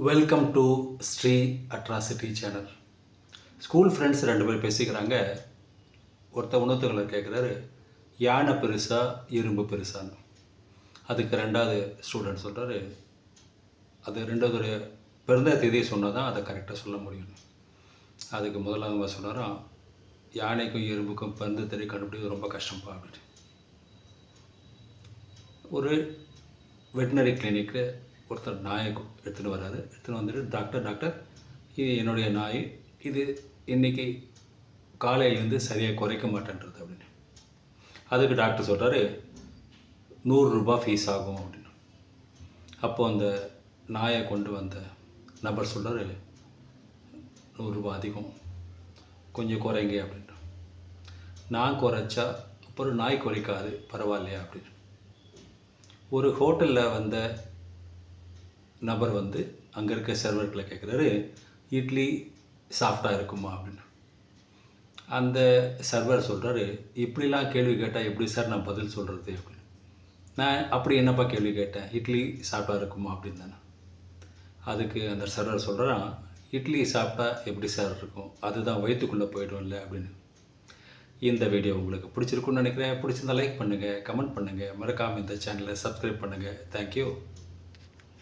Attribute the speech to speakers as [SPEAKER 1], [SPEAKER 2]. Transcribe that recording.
[SPEAKER 1] Welcome to Sri atrocity channel school friends ரெண்டு பேர் பேசிக்கிறாங்க. ஒருத்தர் உணர்த்துக்களை கேட்குறாரு யானை பெருசா இரும்பு பெருசான்னு. அதுக்கு ரெண்டாவது ஸ்டூடெண்ட் சொல்கிறாரு அது ரெண்டாவது பிறந்த தேதியை சொன்னால் தான் அதை கரெக்டாக சொல்ல முடியும். அதுக்கு முதலாவது சொன்னாராம் யானைக்கும் எறும்புக்கும் பிறந்த தேதி கண்டுபிடிக்கிறது ரொம்ப கஷ்டம்ப்பா அப்படின்னு. ஒரு வெட்டினரி கிளினிக்கு ஒருத்தர் நாயை எடுத்துகிட்டு எடுத்துன்னு வராரு எடுத்துன்னு வந்துட்டு டாக்டர் டாக்டர் இது என்னுடைய நாய். இது இன்னைக்கு காலையிலேருந்து சரியாக குறைக்க மாட்டேன்றது அப்படின்னு. அதுக்கு டாக்டர் சொல்கிறாரு நூறுரூபா ஃபீஸ் ஆகும் அப்படின்னு. அப்போ அந்த நாயை கொண்டு வந்த நபர் சொல்கிறாரு நூறுரூபா அதிகம். கொஞ்சம் குறைங்க அப்படின்ட்டு. நான் குறைச்சா அப்புறம் நாய் குறைக்காது பரவாயில்லையா அப்படின்னு. ஒரு ஹோட்டலில் வந்த நபர் வந்து அங்கே இருக்க சர்வர்களை கேட்குறாரு இட்லி சாஃப்டாக இருக்குமா? அப்படின்னு. அந்த சர்வர் சொல்கிறாரு இப்படிலாம் கேள்வி கேட்டால் எப்படி சார் நான் பதில் சொல்கிறது அப்படின்னு. நான் அப்படி என்னப்பா கேள்வி கேட்டேன்? இட்லி சாஃப்டாக இருக்குமா? அப்படின்னு தானே. அதுக்கு அந்த சர்வர் சொல்கிறான் இட்லி சாப்பிட்டா எப்படி சார் இருக்கும்? அதுதான் வயிற்றுக்குள்ளே போயிடும்ல? அப்படின்னு. இந்த வீடியோ உங்களுக்கு பிடிச்சிருக்குன்னு நினைக்கிறேன். பிடிச்சிருந்தா லைக் பண்ணுங்கள் கமெண்ட் பண்ணுங்கள் மறக்காமல் இந்த சேனலை சப்ஸ்கிரைப் பண்ணுங்கள் தேங்க்யூ